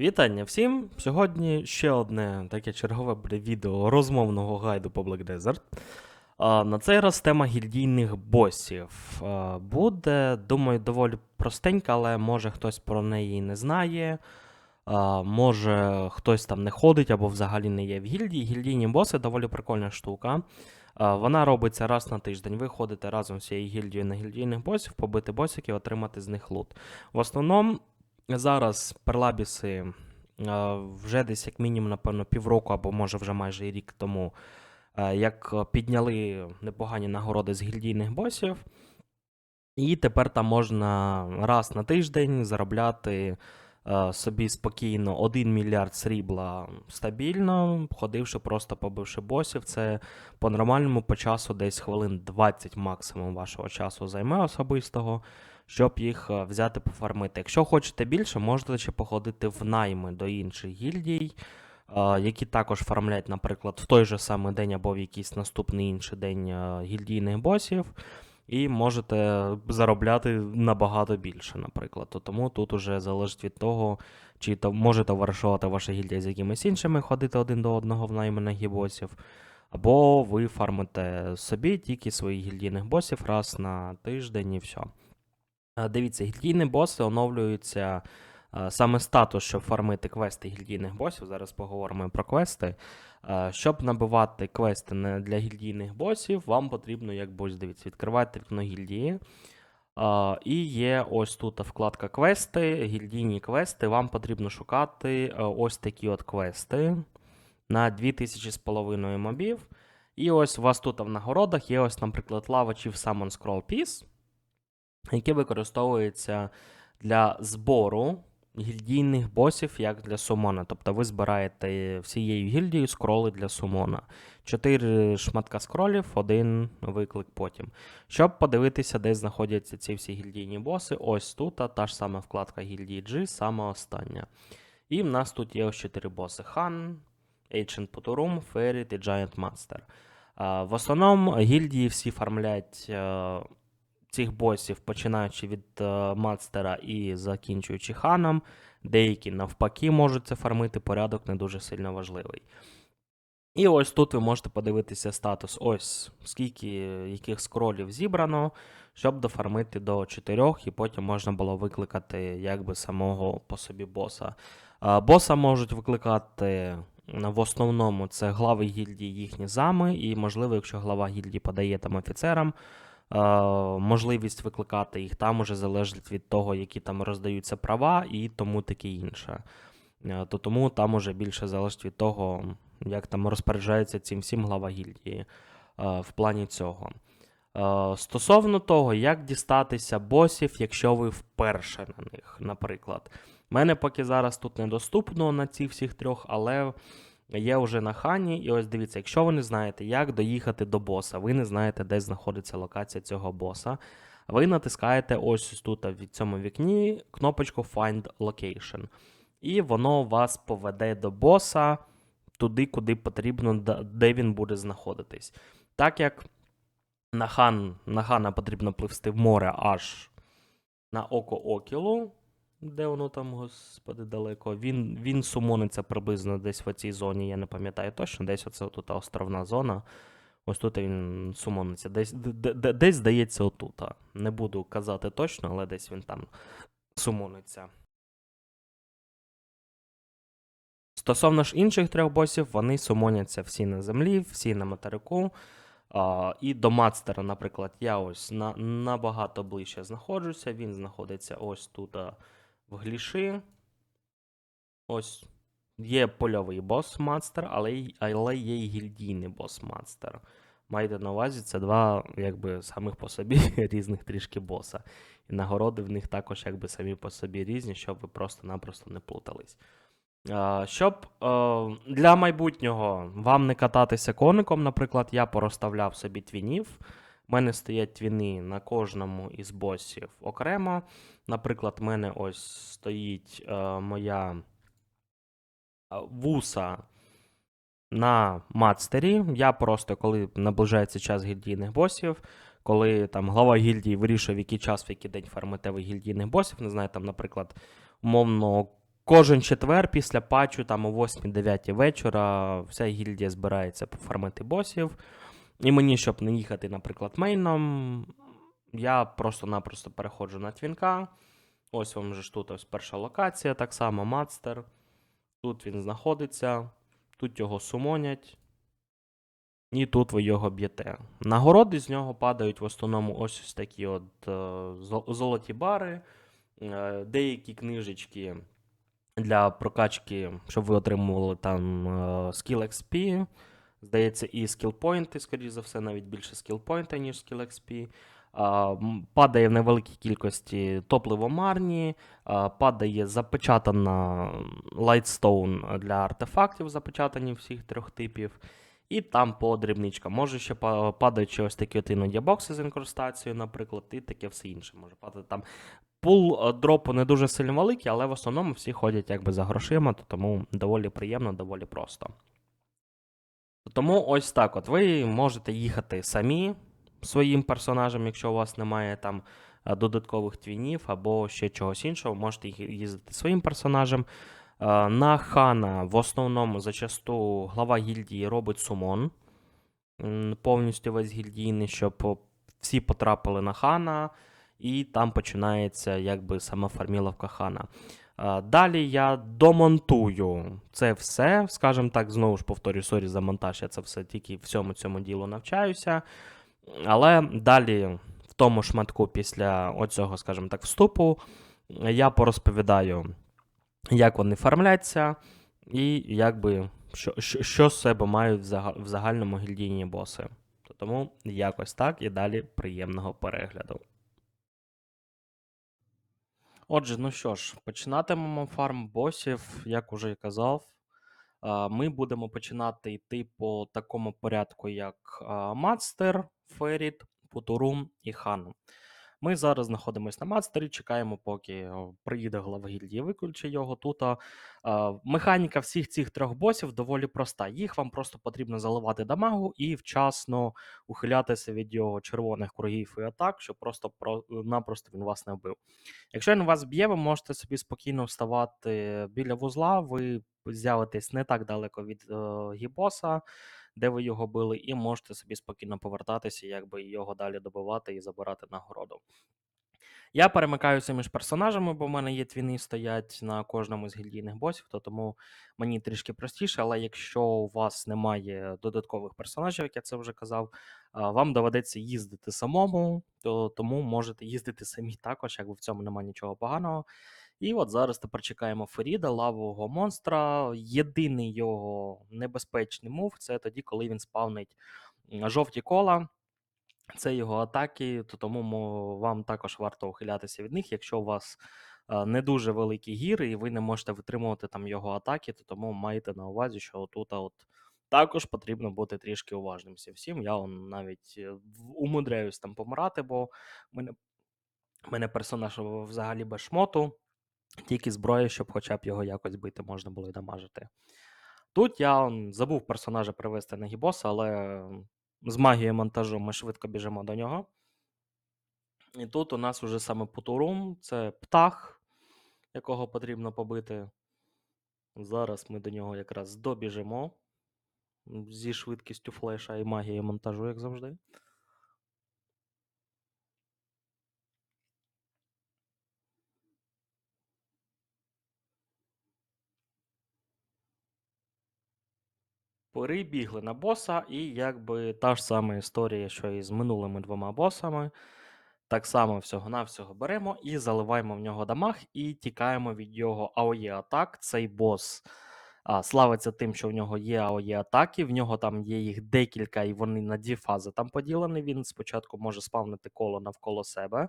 Вітання всім! Сьогодні ще одне таке чергове відео розмовного гайду по Black Desert. А, на цей раз тема гільдійних босів. А, буде, думаю, доволі простенька, але може хтось про неї не знає. А, може хтось там не ходить або взагалі не є в гільдії. Гільдійні боси доволі прикольна штука. А, Вона робиться раз на тиждень. Ви ходите разом з цією гільдією на гільдійних босів, побити босиків, отримати з них лут. В основному зараз перлабіси е, вже десь як мінімум, напевно, півроку або може вже майже рік тому, е, як підняли непогані нагороди з гільдійних босів. І тепер там можна раз на тиждень заробляти е, собі спокійно 1 мільярд срібла стабільно, ходивши, просто побивши босів. Це по-нормальному по часу десь хвилин 20 максимум вашого часу займе особистого щоб їх е, взяти пофармити. Якщо хочете більше, можете ще походити в найми до інших гільдій, е, які також фармлять, наприклад, в той же самий день або в якийсь наступний інший день е, гільдійних босів. І можете заробляти набагато більше, наприклад. То Тому тут уже залежить від того, чи то може товаришувати ваша гільдія з якимись іншими, ходити один до одного в наймі на гібосів, або ви фармите собі тільки своїх гільдійних босів раз на тиждень і все. Е, Дивіться, гільдійні боси оновлюються е, саме статус, щоб фармити квести гільдійних босів. Зараз поговоримо про квести. Е, Щоб набивати квести для гільдійних босів, вам потрібно, як ось дивіться, відкривати вікно гільдії. І є ось тут вкладка квести, гільдійні квести. Вам потрібно шукати ось такі от квести на 2000 з половиною мобів. І ось у вас тут в нагородах є ось, наприклад, Chief Summon Scroll Piece які використовуються для збору гільдійних босів, як для сумона. Тобто ви збираєте всією гільдією скроли для сумона. Чотири шматка скролів, один виклик потім. Щоб подивитися, де знаходяться ці всі гільдійні боси, ось тут та ж сама вкладка гільдії G, сама остання. І в нас тут є ось чотири боси: Хан, Ancient Puturum, Fairy і Giant Master. В основному гільдії всі фармлять е, цих босів, починаючи від е, мастера і закінчуючи ханом. Деякі навпаки можуть це фармити, порядок не дуже сильно важливий. І ось тут ви можете подивитися статус, ось скільки яких скролів зібрано, щоб дофармити до 4, і потім можна було викликати якби самого по собі боса. А, Боса можуть викликати в основному це глави гільдії їхні зами, і, можливо, якщо глава гільдії подає там офіцерам, е, можливість викликати їх там уже залежить від того, які там роздаються права, і тому таке інше. Е, То тому там уже більше залежить від того, як там розпоряджається цим всім глава гільдії е, в плані цього. Е, Стосовно того, як дістатися босів, якщо ви вперше на них, наприклад. Мене поки зараз тут недоступно на цих всіх трьох, але є вже на хані. І ось дивіться, якщо ви не знаєте, як доїхати до боса, ви не знаєте, де знаходиться локація цього боса. Ви натискаєте ось тут в цьому вікні кнопочку Find Location. І воно вас поведе до боса туди, куди потрібно, де він буде знаходитись. Так як на, хан, на хана потрібно пливсти в море аж на око Окілу, де воно там, господи, далеко. Він, він сумониться приблизно десь в цій зоні, я не пам'ятаю точно, десь оце тут островна зона. Ось тут він сумониться. Десь, де- де- десь здається, отут. Не буду казати точно, але десь він там сумониться. Стосовно ж інших трьох босів, вони сумоняться всі на землі, всі на материку. А, і до мастера, наприклад, я ось на, набагато ближче знаходжуся. Він знаходиться ось тут в гліші. Ось є польовий бос-мастер, але, але є й гільдійний бос-мастер. Майте на увазі, це два, якби, самих по собі різних трішки боса. І нагороди в них також, якби самі по собі різні, щоб ви просто-напросто не плутались. Щоб е, для майбутнього вам не кататися коником, наприклад, я порозставляв собі твінів. У мене стоять твіни на кожному із босів окремо. Наприклад, в мене ось стоїть е, моя е, вуса на мастері. Я просто, коли наближається час гільдійних босів, коли там глава гільдії вирішує, в який час, в який день фармите ви гільдійних босів, не знаю, там, наприклад, умовно кожен четвер після патчу, там о 8-9 вечора, вся гільдія збирається пофармити босів. І мені, щоб не їхати, наприклад, мейном, я просто-напросто переходжу на твінка. Ось вам же ж тут ось перша локація, так само мастер. Тут він знаходиться, тут його сумонять. І тут ви його б'єте. Нагороди з нього падають в основному ось ось такі от е, золоті бари, е, деякі книжечки для прокачки, щоб ви отримували там е, skill XP. Здається, і скілпойнти, скоріш за все, навіть більше скілпойнта, ніж skill XP. Падає в невеликій кількості топливо марні, падає запечатана лайтстоун для артефактів, запечатані всіх трьох типів. І там по дрібничкам. Може ще па- падають ось такі от іноді бокси з інкрустацією, наприклад, і таке все інше може падати. Там пул е, дропу не дуже сильно великий, але в основному всі ходять якби за грошима, то тому доволі приємно, доволі просто. Тому ось так: от ви можете їхати самі своїм персонажем, якщо у вас немає там е, додаткових твінів або ще чогось іншого, можете їздити своїм персонажем. Е, На хана в основному зачасту глава гільдії робить сумон. Повністю весь гільдійний, щоб всі потрапили на хана, і там починається якби сама форміловка хана. Е, Далі я домонтую це все. Скажімо так, знову ж повторюю, сорі за монтаж, я це все тільки всьому цьому ділу навчаюся. Але далі, в тому шматку, після оцього, скажімо так, вступу, я порозповідаю, як вони фармляться, і якби що, що, що з себе мають в загальному гільдійні боси. Тому якось так і далі приємного перегляду. Отже, ну що ж, починатимемо фарм босів, як уже і казав. Ми будемо починати йти по такому порядку, як Мадстер, Феріт, Путурум і Хан. Ми зараз знаходимося на мастері, чекаємо, поки приїде глава гільдії, виключи його. Тут а, а, механіка всіх цих трьох босів доволі проста. Їх вам просто потрібно заливати дамагу і вчасно ухилятися від його червоних кругів і атак, щоб просто про, напросто він вас не вбив. Якщо він вас б'є, ви можете собі спокійно вставати біля вузла, ви з'явитесь не так далеко від е, гібоса, де ви його били, і можете собі спокійно повертатися, якби його далі добивати і забирати нагороду. Я перемикаюся між персонажами, бо в мене є твіни стоять на кожному з гільдійних босів, то тому мені трішки простіше. Але якщо у вас немає додаткових персонажів, як я це вже казав, вам доведеться їздити самому, то тому можете їздити самі також, якби в цьому немає нічого поганого. І от зараз тепер чекаємо Феріда, лавового монстра. Єдиний його небезпечний мув це тоді, коли він спавнить жовті кола. Це його атаки, то тому вам також варто ухилятися від них. Якщо у вас е, не дуже великі гіри, і ви не можете витримувати там його атаки, то тому майте на увазі, що тут от також потрібно бути трішки уважним всім. Я он навіть е, умудряюсь там помирати, бо мене, мене персонаж взагалі без шмоту, тільки зброя, щоб хоча б його якось бити можна було і дамажити. Тут я забув персонажа привести на гібоса, але з магією монтажу ми швидко біжимо до нього. І тут у нас уже саме Путурум, це птах, якого потрібно побити. Зараз ми до нього якраз добіжимо зі швидкістю флеша і магією монтажу, як завжди. Перебігли на боса, і якби та ж сама історія, що і з минулими двома босами. Так само всього-навсього беремо і заливаємо в нього дамаг, і тікаємо від його АОЄ атак. Цей бос а, славиться тим, що в нього є АОЄ атаки, в нього там є їх декілька, і вони на дві фази там поділені. Він спочатку може спавнити коло навколо себе,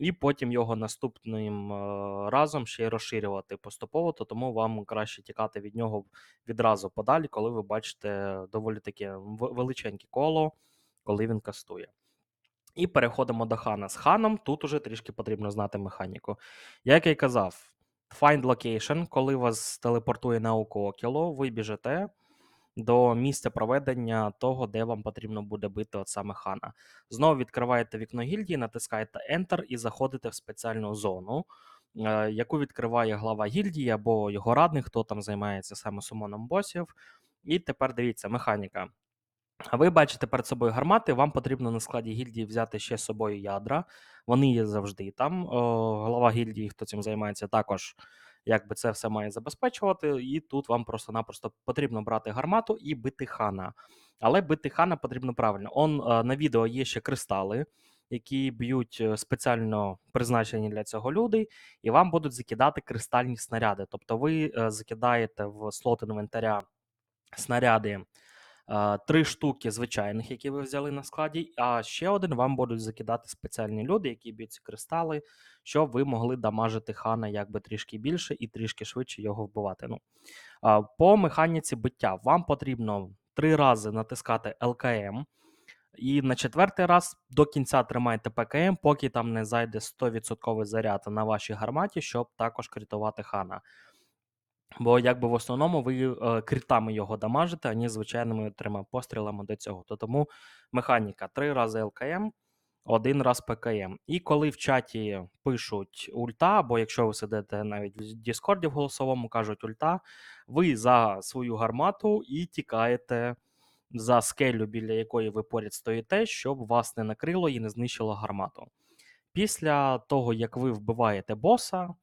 і потім його наступним е, разом ще й розширювати поступово, то тому вам краще тікати від нього відразу подалі, коли ви бачите доволі таке величеньке коло, коли він кастує. І переходимо до хана. З ханом тут уже трішки потрібно знати механіку. Як я й казав, find location, коли вас телепортує на око Окіло, ви біжите до місця проведення того, де вам потрібно буде бити от саме хана. Знову відкриваєте вікно гільдії, натискаєте Enter і заходите в спеціальну зону. е, яку відкриває глава гільдії або його радник, хто там займається саме сумоном босів. І тепер дивіться, механіка. А ви бачите перед собою гармати, вам потрібно на складі гільдії взяти ще з собою ядра. Вони є завжди там. О, голова гільдії, хто цим займається, також якби це все має забезпечувати. І тут вам просто-напросто потрібно брати гармату і бити хана. Але бити хана потрібно правильно. Он е, на відео є ще кристали, які б'ють е, спеціально призначені для цього люди, і вам будуть закидати кристальні снаряди. Тобто ви е, закидаєте в слот інвентаря снаряди. Е, Три штуки звичайних, які ви взяли на складі, а ще один вам будуть закидати спеціальні люди, які б'ють ці кристали, щоб ви могли дамажити хана якби трішки більше і трішки швидше його вбивати. Ну, по механіці биття вам потрібно три рази натискати ЛКМ, і на четвертий раз до кінця тримайте ПКМ, поки там не зайде 100% заряд на вашій гарматі, щоб також критувати хана. Бо якби в основному ви е, критами його дамажите, а не звичайними трьома пострілами до цього. То тому механіка три рази ЛКМ, один раз ПКМ. І коли в чаті пишуть ульта, або якщо ви сидите навіть в Діскорді в голосовому, кажуть ульта, ви за свою гармату і тікаєте за скелю, біля якої ви поряд стоїте, щоб вас не накрило і не знищило гармату. Після того, як ви вбиваєте боса,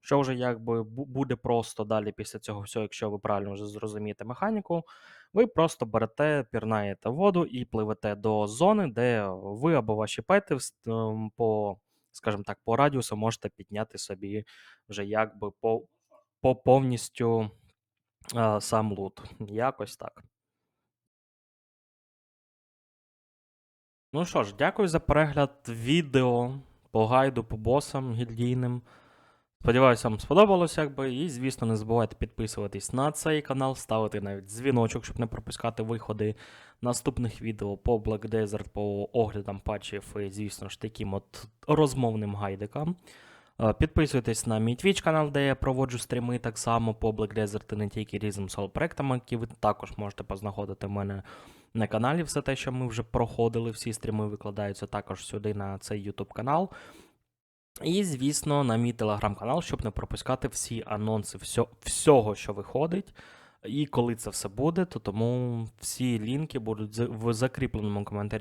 що вже якби буде просто далі після цього всього, якщо ви правильно вже зрозумієте механіку, ви просто берете, пірнаєте воду і пливете до зони, де ви або ваші пети ем, по, скажімо так, по радіусу можете підняти собі вже якби по, по повністю е, сам лут. Якось так. Ну що ж, дякую за перегляд відео по гайду по босам гільдійним. Сподіваюся, вам сподобалось, якби. І, звісно, не забувайте підписуватись на цей канал, ставити навіть дзвіночок, щоб не пропускати виходи наступних відео по Black Desert, по оглядам патчів і, звісно ж, таким от розмовним гайдикам. Е, Підписуйтесь на мій Twitch канал, де я проводжу стріми так само по Black Desert і не тільки різним соло проектами, які ви також можете познаходити в мене на каналі. Все те, що ми вже проходили, всі стріми викладаються також сюди на цей YouTube канал. І, звісно, на мій телеграм-канал, щоб не пропускати всі анонси всьо- всього, що виходить. І коли це все буде, то тому всі лінки будуть в закріпленому коментарі.